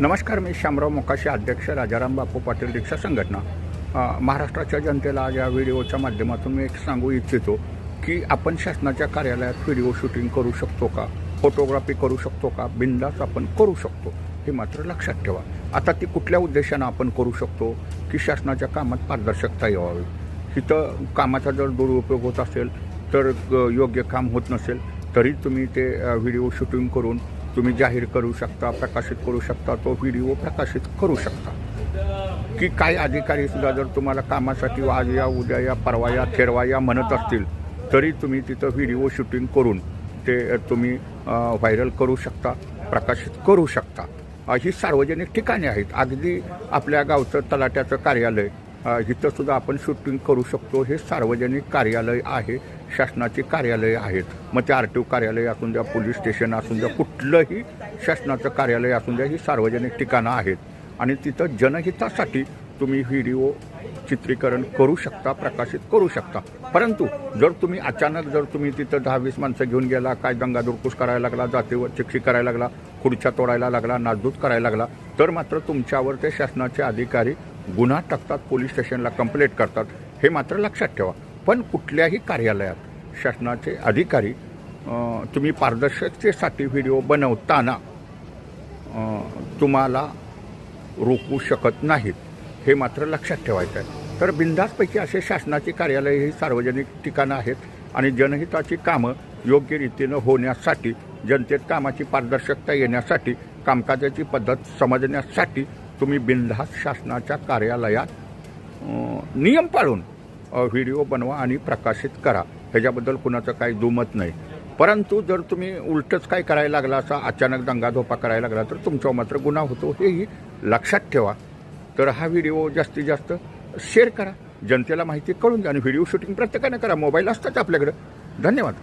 नमस्कार मी शामराव मोकाशी अध्यक्ष राजाराम बापू पाटील रिक्षा संघटना. महाराष्ट्राच्या जनतेला आज या व्हिडिओच्या माध्यमातून मी एक सांगू इच्छितो की आपण शासनाच्या कार्यालयात व्हिडिओ शूटिंग करू शकतो का? फोटोग्राफी करू शकतो का? बिंदास आपण करू शकतो हे मात्र लक्षात ठेवा. आता ती कुठल्या उद्देशानं आपण करू शकतो की शासनाच्या कामात पारदर्शकता यावी? इथं कामाचा जर दुरुपयोग होत असेल तर योग्य काम होत नसेल तरी तुम्ही ते व्हिडिओ शूटिंग करून तुम्ही जाहीर करू शकता प्रकाशित करू शकता तो व्हिडिओ प्रकाशित करू शकता. की काही अधिकारी सुद्धा जर तुम्हाला कामासाठी आज या उद्या या परवा या थेरवा या म्हणत असतील तरी तुम्ही तिथं व्हिडिओ शूटिंग करून ते तुम्ही व्हायरल करू शकता प्रकाशित करू शकता. ही सार्वजनिक ठिकाणे आहेत. अगदी आपल्या गावचं तलाट्याचं कार्यालय इथंसुद्धा आपण शूटिंग करू शकतो. हे सार्वजनिक कार्यालय आहे. शासनाची कार्यालय आहेत. मग ते आर टी ओ कार्यालय असून द्या पोलीस स्टेशन असून द्या कुठलंही शासनाचं कार्यालय असून द्या ही सार्वजनिक ठिकाणं आहेत. आणि तिथं जनहितासाठी तुम्ही व्हिडिओ चित्रीकरण करू शकता प्रकाशित करू शकता. परंतु जर तुम्ही अचानक जर तुम्ही तिथं दहा वीस माणसं घेऊन गेला काय दंगादुरकूस करायला लागला जातीवर चिक्षी करायला लागला खुर्च्या तोडायला लागला नासधूस करायला लागला तर मात्र तुमच्यावर ते शासनाचे अधिकारी गुन्हा टाकतात पोलीस स्टेशनला कंप्लेंट करतात हे मात्र लक्षात ठेवा. पण कुठल्याही कार्यालयात शासनाचे अधिकारी तुम्ही पारदर्शकतेसाठी व्हिडिओ बनवताना तुम्हाला रोखू शकत नाहीत हे मात्र लक्षात ठेवायचं आहे तर बिंदासपैकी असे शासनाची कार्यालय ही सार्वजनिक ठिकाणं आहेत आणि जनहिताची कामं योग्य रीतीनं होण्यासाठी जनतेत कामाची पारदर्शकता येण्यासाठी कामकाजाची पद्धत समजण्यासाठी तुम्ही बिनधास्त शासनाच्या कार्यालयात नियम पाळून व्हिडिओ बनवा आणि प्रकाशित करा. ह्याच्याबद्दल कुणाचं काही दुमत नाही. परंतु जर तुम्ही उलटच काय करायला लागला असा अचानक दंगाधोपा करायला लागला तर तुमच्यावर मात्र गुन्हा होतो हेही लक्षात ठेवा. तर हा व्हिडिओ जास्तीत जास्त शेअर करा. जनतेला माहिती कळून द्या आणि व्हिडिओ शूटिंग प्रत्येकाने करा. मोबाईल असतात आपल्याकडं. धन्यवाद.